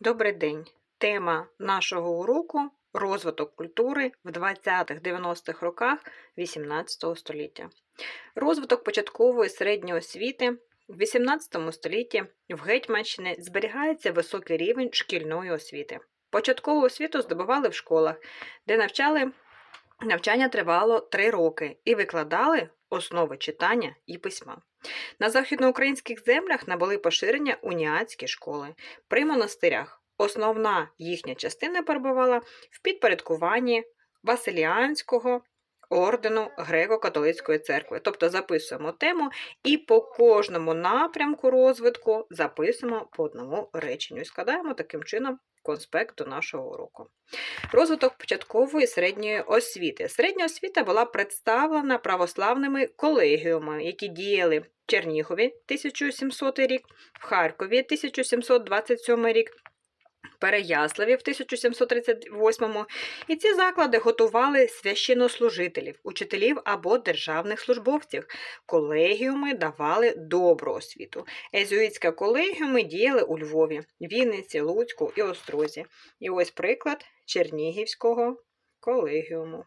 Добрий день! Тема нашого уроку розвиток культури в 20-90-х роках XVIII століття. Розвиток початкової середньої освіти в XVIII столітті в Гетьманщині зберігається високий рівень шкільної освіти. Початкову освіту здобували в школах, де навчали навчання тривало 3 роки і викладали основи читання і письма. На західноукраїнських землях набули поширення уніатські школи. При монастирях основна їхня частина перебувала в підпорядкуванні Василіанського ордену Греко-католицької церкви. Тобто записуємо тему і по кожному напрямку розвитку записуємо по одному реченню. І складаємо таким чином конспект до нашого уроку. Розвиток початкової середньої освіти. Середня освіта була представлена православними колегіумами, які діяли в Чернігові 1700 рік, в Харкові 1727 рік. Переяславі в 1738-му, і ці заклади готували священнослужителів, учителів або державних службовців. Колегіуми давали добру освіту. Езуїтська колегіуми діяли у Львові, Вінниці, Луцьку і Острозі. І ось приклад Чернігівського колегіуму.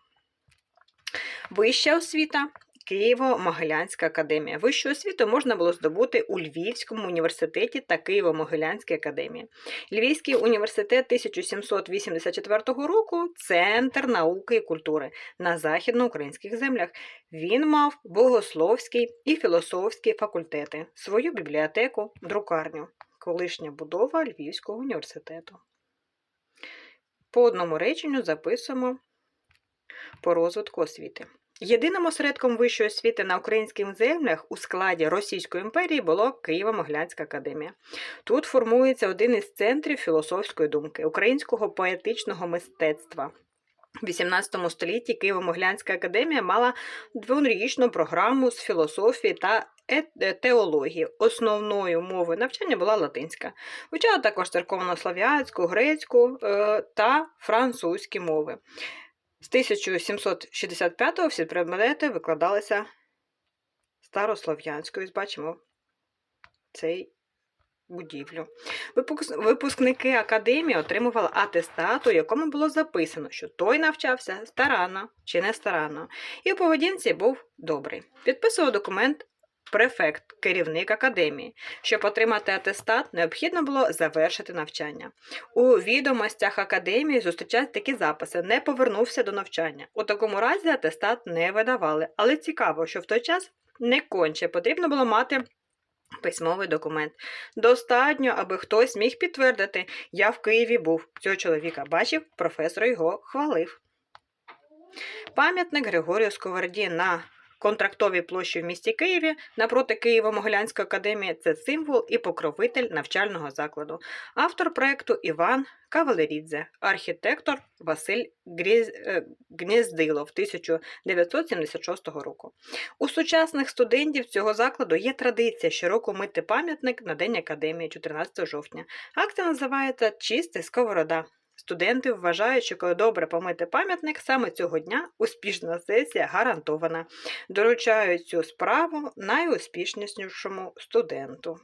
Вища освіта Києво-Могилянська академія. Вищу освіту можна було здобути у Львівському університеті та Києво-Могилянській академії. Львівський університет 1784 року центр науки і культури на західноукраїнських землях. Він мав богословський і філософські факультети, свою бібліотеку, друкарню, колишня будова Львівського університету. По одному реченню записуємо по розвитку освіти. Єдиним осередком вищої освіти на українських землях у складі Російської імперії було Києво-Могилянська академія. Тут формується один із центрів філософської думки, українського поетичного мистецтва. У XVIII столітті Києво-Могилянська академія мала двонарічну програму з філософії та теології. Основною мовою навчання була латинська. Вивчала також церковно-слав'янську, грецьку е, та французькі мови. З 1765-го всі предмети викладалися старослов'янською. Бачимо цей будівлю. Випускники академії отримували атестат, у якому було записано, що той навчався старанно чи не старанно, і у поведінці був добрий. Підписував документ префект, керівник академії. Щоб отримати атестат, необхідно було завершити навчання. У відомостях академії зустрічають такі записи: не повернувся до навчання. У такому разі атестат не видавали, але цікаво, що в той час не конче потрібно було мати. Письмовий документ. Достатньо, аби хтось міг підтвердити, я в Києві був. Цього чоловіка бачив, професор його хвалив. Пам'ятник Григорію Сковороді на Контрактовій площі в місті Києві напроти Києво-Могилянської академії це символ і покровитель навчального закладу. Автор проєкту Іван Кавалерідзе, архітектор Василь е, Гнєздилов 1976 року. У сучасних студентів цього закладу є традиція щороку мити пам'ятник на День академії 14 жовтня. Акція називається Чистий сковорода. Студенти вважають, що коли добре помити пам'ятник, саме цього дня успішна сесія гарантована. Доручають цю справу найуспішнішому студенту.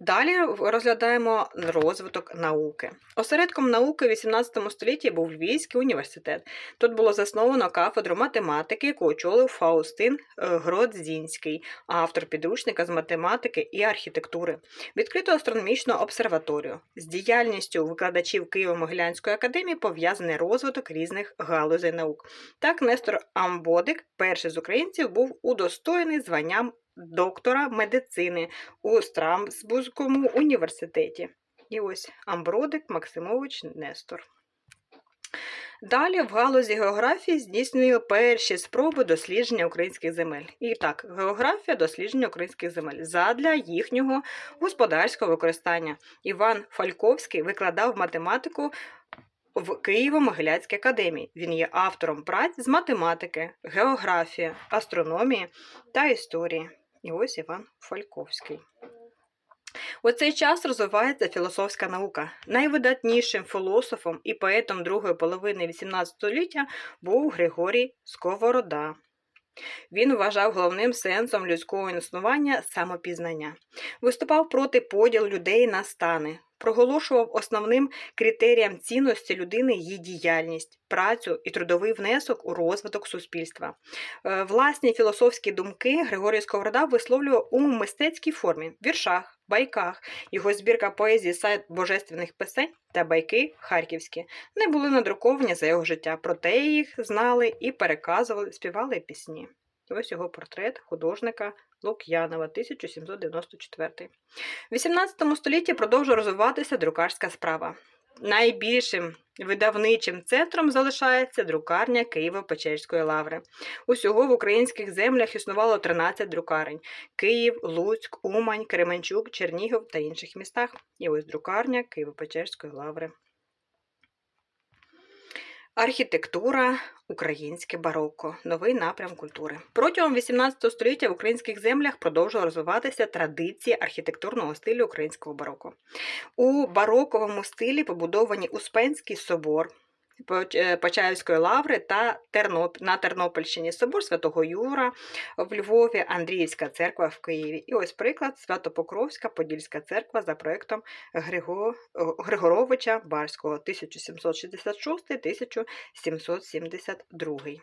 Далі розглядаємо розвиток науки. Осередком науки в 18 столітті був Львівський університет. Тут було засновано кафедру математики, яку очолив Фаустин е, Гродзінський, автор підручника з математики і архітектури. Відкрито астрономічну обсерваторію. З діяльністю викладачів Києво-Могилянської академії пов'язаний розвиток різних галузей наук. Так, Нестор Амбодик, перший з українців, був удостоєний званням доктора медицини у Страмсбурзькому університеті. І ось Амбродик Максимович Нестор. Далі в галузі географії здійснює перші спроби дослідження українських земель. І так, географія дослідження українських земель задля їхнього господарського використання. Іван Фальковський викладав математику в Києво-Могилянській академії. Він є автором праць з математики, географії, астрономії та історії. І ось Іван Фальковський. У цей час розвивається філософська наука. Найвидатнішим філософом і поетом другої половини XVIII століття був Григорій Сковорода. Він вважав головним сенсом людського існування самопізнання, виступав проти поділу людей на стани, проголошував основним критерієм цінності людини її діяльність, працю і трудовий внесок у розвиток суспільства. Е, Власні філософські думки Григорій Сковорода висловлював у мистецькій формі, віршах, байках. Його збірка поезії сайт божественних писень та байки харківські не були надруковані за його життя, проте їх знали і переказували, співали пісні. Ось його портрет художника Лук'янова, 1794. В 18 столітті продовжує розвиватися друкарська справа. Найбільшим видавничим центром залишається друкарня Києво-Печерської лаври. Усього в українських землях існувало 13 друкарень: Київ, Луцьк, Умань, Кременчук, Чернігів та інших містах. І ось друкарня Києво-Печерської лаври. Архітектура, українське бароко, новий напрям культури. Протягом 18 століття в українських землях продовжувала розвиватися традиції архітектурного стилю українського бароко. У бароковому стилі побудовані Успенський собор. Поч- Почаївської лаври та Терноп... на Тернопільщині собор Святого Юра в Львові, Андріївська церква в Києві. І ось приклад Святопокровська Подільська церква за проектом Григо... Григоровича Барського 1766-1772.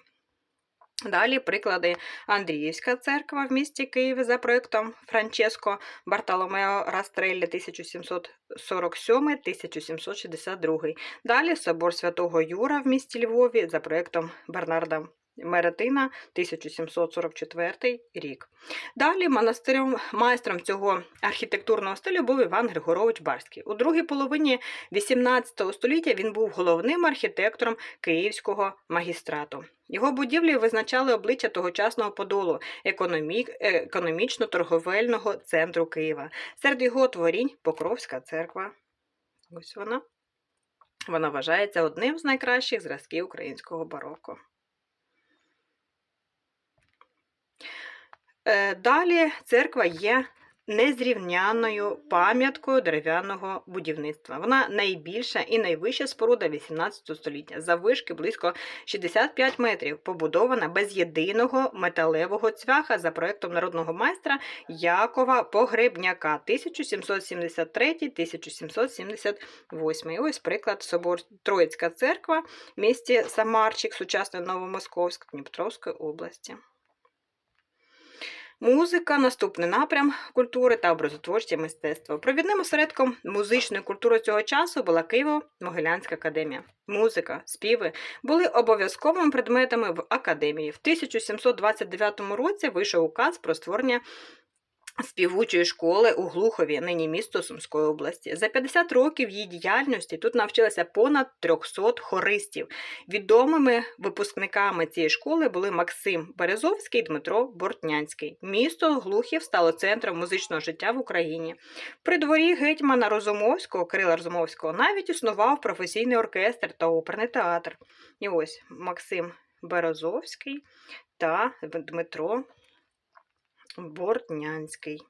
Далі приклади Андріївська церква в місті Києві за проектом Франческо Бартоломео Растреллі 1747-1762. Далі собор Святого Юра в місті Львові за проектом Бернарда Меретина 1744 рік. Далі монастирем майстром цього архітектурного стилю був Іван Григорович Барський. У другій половині XVIII століття він був головним архітектором Київського магістрату. Його будівлі визначали обличчя тогочасного подолу економічно-торговельного центру Києва. Серед його творінь Покровська церква. Ось вона. Вона вважається одним з найкращих зразків українського бароко. Далі церква є незрівняною пам'яткою дерев'яного будівництва. Вона найбільша і найвища споруда 18 століття, заввишки близько 65 метрів, побудована без єдиного металевого цвяха за проектом народного майстра Якова Погребняка 1773-1778. І ось приклад собор Троїцька церква в місті Самарчик, сучасний Новомосковськ Дніпровської області. Музика наступний напрям культури та образотворче мистецтво. Провідним осередком музичної культури цього часу була Києво-Могилянська академія. Музика, співи були обов'язковими предметами в академії. В 1729 році вийшов указ про створення співучої школи у Глухові, нині місто Сумської області. За 50 років її діяльності тут навчилося понад 300 хористів. Відомими випускниками цієї школи були Максим Березовський Дмитро Бортнянський. Місто Глухів стало центром музичного життя в Україні. При дворі гетьмана Розумовського, Кирила Розумовського, навіть існував професійний оркестр та оперний театр. І ось Максим Березовський та Дмитро Бортнянський.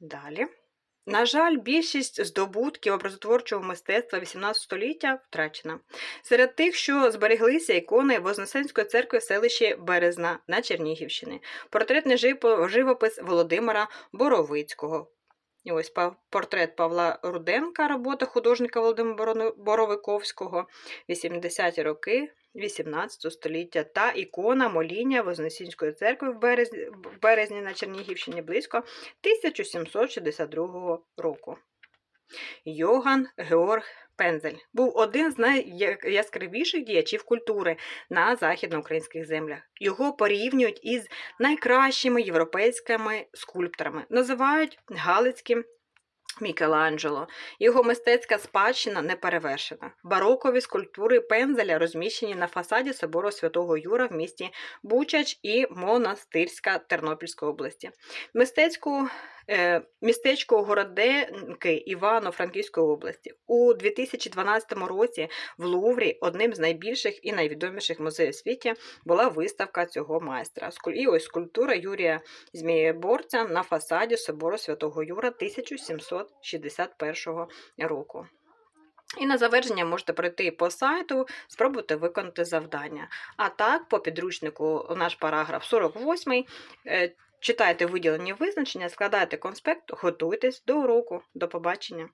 Далі. На жаль, більшість здобутків образотворчого мистецтва XVIII століття втрачена. Серед тих, що збереглися ікони Вознесенської церкви в селищі Березна на Чернігівщині, портретний живопис Володимира Боровицького. І ось портрет Павла Руденка, робота художника Володимира Боровиковського, 80-ті роки 18 століття та ікона моління Вознесінської церкви в березні, в березні на Чернігівщині близько 1762 року. Йоган Георг Пензель був один з найяскравіших діячів культури на західноукраїнських землях. Його порівнюють із найкращими європейськими скульпторами, називають Галицьким Мікеланджело. Його мистецька спадщина не перевершена. Барокові скульптури пензеля розміщені на фасаді собору Святого Юра в місті Бучач і Монастирська Тернопільської області. Мистецьку містечко Городенки Івано-Франківської області. У 2012 році в Луврі одним з найбільших і найвідоміших музеїв світі була виставка цього майстра. І ось скульптура Юрія Змієборця на фасаді собору Святого Юра 1761 року. І на завершення можете пройти по сайту, спробувати виконати завдання. А так, по підручнику наш параграф 48. Читайте виділені визначення, складайте конспект, готуйтесь до уроку. До побачення!